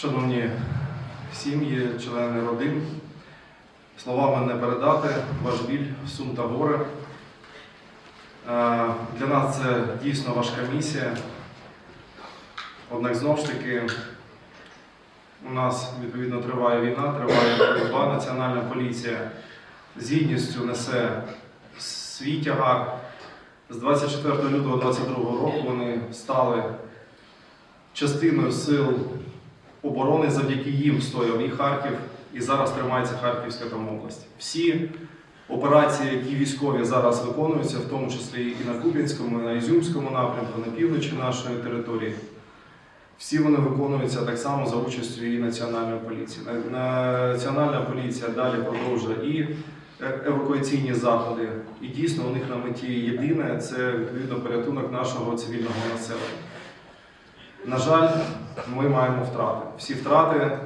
Шановні сім'ї, члени родин, словами не передати, ваш біль, сум та горе. Е, Для нас це дійсно важка місія. Однак знову ж таки, у нас відповідно триває війна, триває боротьба, національна поліція з гідністю несе свій тягар. З 24 лютого 2022 року вони стали частиною сил оборони, завдяки їм стояв і Харків, і зараз тримається Харківська там область. Всі операції, які військові зараз виконуються, в тому числі і на Кубінському, і на Ізюмському напрямку, на півночі нашої території, всі вони виконуються так само за участю і Національної поліції. Національна поліція далі продовжує і е- евакуаційні заходи. І дійсно у них на меті єдине це відповідно порятунок нашого цивільного населення. На жаль, ми маємо втрати. Всі втрати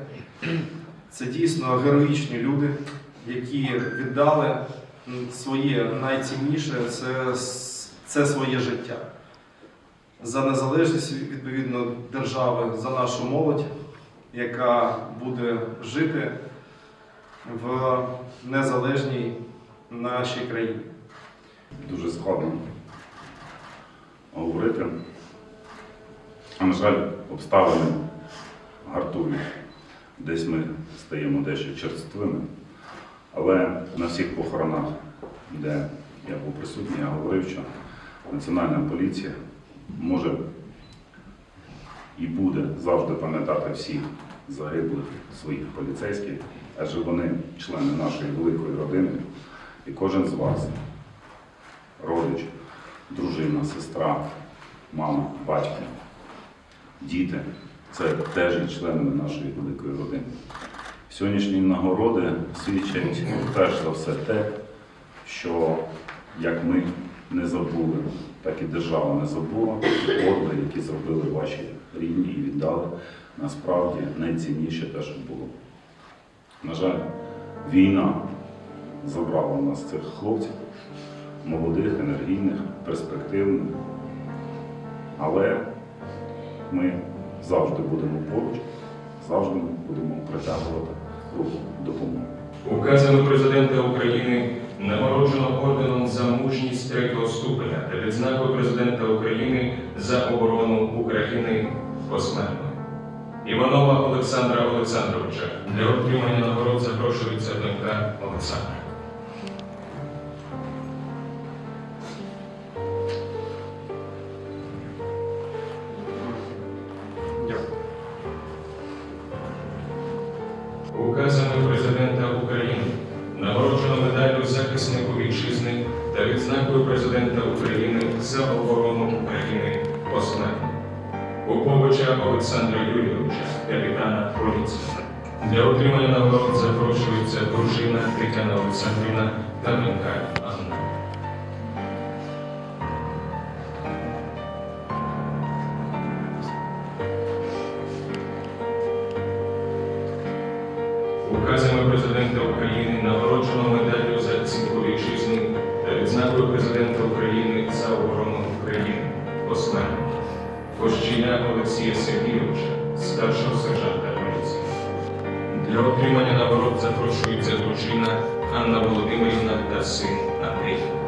це дійсно героїчні люди, які віддали своє найцінніше це, це своє життя. За незалежність відповідно держави, за нашу молодь, яка буде жити в незалежній нашій країні. дуже складно говорити. А на жаль, обставини гартують. Десь ми стаємо дещо черствими. Але на всіх похоронах, де я був присутній, я говорив, що Національна поліція може і буде завжди пам'ятати всіх загиблих своїх поліцейських, адже вони члени нашої великої родини, і кожен з вас родич, дружина, сестра, мама, батько, діти це теж є членами нашої великої родини. Сьогоднішні нагороди свідчать перш за все те, що як ми не забули, так і держава не забула орди, які зробили ваші рідні і віддали насправді найцінніше те, що було. На жаль, війна забрала у нас цих хлопців молодих, енергійних, перспективних. Але ми завжди будемо поруч, завжди будемо притягувати руку допомоги. Указами президента України нагороджено орденом за мужність третього ступеня та відзнакою президента України за оборону України посмертно. Іванова Олександра Олександровича для отримання нагород запрошується донька Олександра. Вітчизни та відзнакою президента України за оборону України посмертно. Поповича Олександра Юрійовича, капітана поліції. Для отримання нагород запрошується дружина Тетяна Олександрівна та Указами президента України нагороджено медаллю захиснику вітчизни та відзнакою президента України за оборону України послання Кощія Олексія Сергійовича, старшого сержанта поліції. Для отримання нагород запрошується дружина Анна Володимирівна та син Андрій.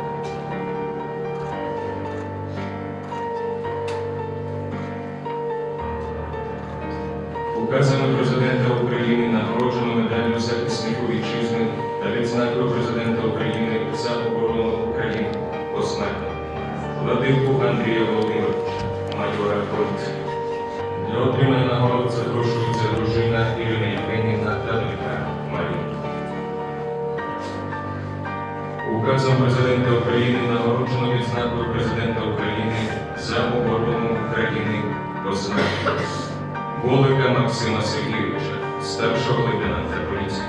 Указами президента України нагороджено медаллю захиснику вітчизни та відзнакою президента України за оборону України посмертно. Владику Андрія Володимировича, майора поліції. Для отримання нагород запрошується дружина Ірина Євгенівна та донька Марія. Указом президента України нагороджено відзнакою президента України за оборону України посмертно. Голика Максима Сергійовича, старшого лейтенанта поліції.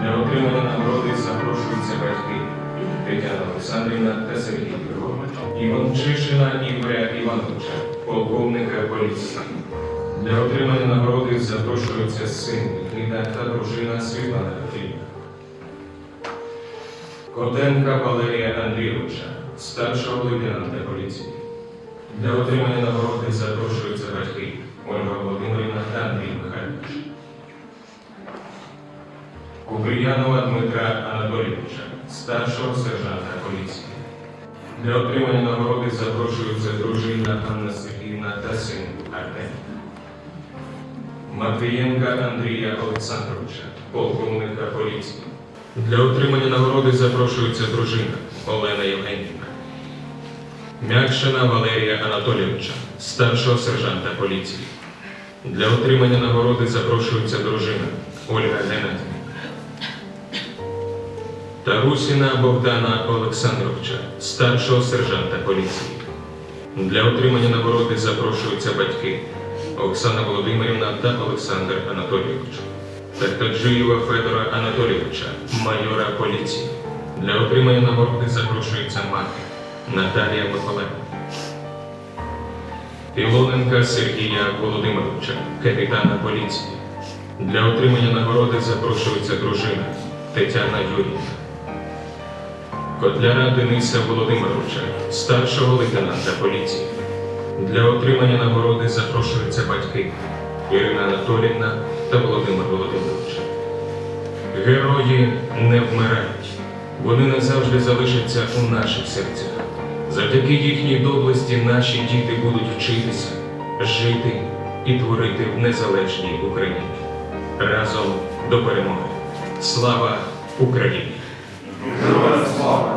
Для отримання нагороди запрошуються батьки Тетяна Олександрівна та Сергій Григорович, Іванчишина Ігоря Івановича, полковника поліції. Для отримання нагороди запрошуються син Нікіта та дружина Світлана Петрівна. Котенка Валерія Андрійовича, старшого лейтенанта поліції. Для отримання нагороди запрошуються батьки Ольга Володимирівна та Андрій Михайлович. Куприянова Дмитра Анатолійовича, старшого сержанта поліції. Для отримання нагороди запрошується дружина Анна Сергіївна та син Артем. Матвієнка Андрія Олександровича, полковника поліції. Для отримання нагороди запрошується дружина Олена Євгенівна. Мякшина Валерія Анатолійовича, старшого сержанта поліції. Для отримання нагороди запрошується дружина Ольга Геннадівна. Тарусіна Богдана Олександровича, старшого сержанта поліції. Для отримання нагороди запрошуються батьки Оксана Володимирівна та Олександр Анатолійович. Тахтаджиєва Федора Анатолійовича, майора поліції. Для отримання нагороди запрошується мати Наталія Миколаївна. Ілоненка Сергія Володимировича, капітана поліції. Для отримання нагороди запрошується дружина Тетяна Юріївна. Котляра Дениса Володимировича, старшого лейтенанта поліції. Для отримання нагороди запрошуються батьки Ірина Анатоліївна та Володимир Володимирович. Герої не вмирають. Вони назавжди залишаться у наших серцях. Завдяки їхній доблесті наші діти будуть вчитися, жити і творити в незалежній Україні. Разом до перемоги. Слава Україні! Героям слава!